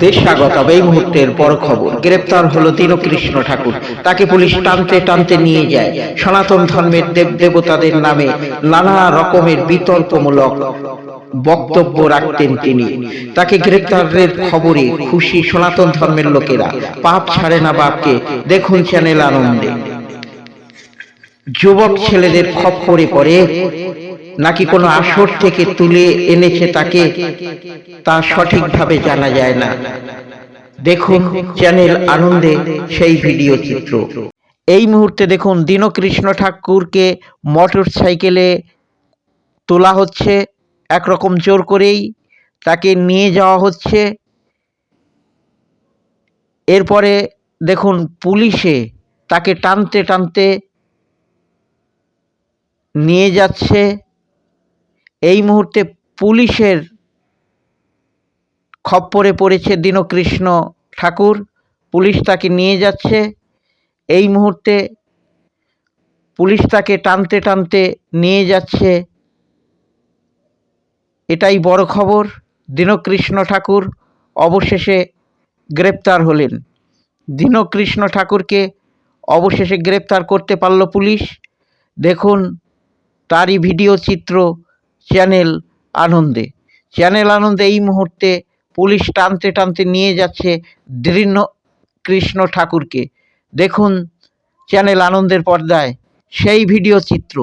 দেশ স্বাগতম এই মুহূর্তের বড় খবর, গ্রেপ্তার হলো দীনকৃষ্ণ ঠাকুর। তাকে পুলিশ টানতে টানতে নিয়ে যায়। সনাতন ধর্মের দেব দেবতাদের নামে নানা রকমের বিতর্কমূলক বক্তব্য রাখতেন তিনি। তাকে গ্রেপ্তারের খবরে খুশি সনাতন ধর্মের লোকেরা। পাপ ছাড়ে না বাপকে। দেখুন চ্যানেল আনন্দে। যুবক ছেলেদের খপ্পরে পড়ে, নাকি কোনো আসর থেকে তুলে এনেছে তাকে, তা সঠিকভাবে জানা যায় না। দেখুন চ্যানেল আনন্দে সেই ভিডিও চিত্র। এই মুহূর্তে দেখুন দীনকৃষ্ণ ঠাকুরকে মোটর সাইকেলে তোলা হচ্ছে, একরকম জোর করেই তাকে নিয়ে যাওয়া হচ্ছে। এরপরে দেখুন পুলিশে তাকে টানতে টানতে নিয়ে যাচ্ছে। এই মুহূর্তে পুলিশের খপ্পরে পড়েছে দীনকৃষ্ণ ঠাকুর। পুলিশ তাকে নিয়ে যাচ্ছে। এই মুহূর্তে পুলিশ তাকে টানতে টানতে নিয়ে যাচ্ছে। এটাই বড় খবর। দীনকৃষ্ণ ঠাকুর অবশেষে গ্রেপ্তার হলেন। দীনকৃষ্ণ ঠাকুরকে অবশেষে গ্রেপ্তার করতে পারল পুলিশ। দেখুন তারই ভিডিও চিত্র চ্যানেল আনন্দে। চ্যানেল আনন্দে এই মুহূর্তে পুলিশ টানতে টানতে নিয়ে যাচ্ছে দৃঢ় কৃষ্ণ ঠাকুরকে। দেখুন চ্যানেল আনন্দের পর্দায় সেই ভিডিও চিত্র।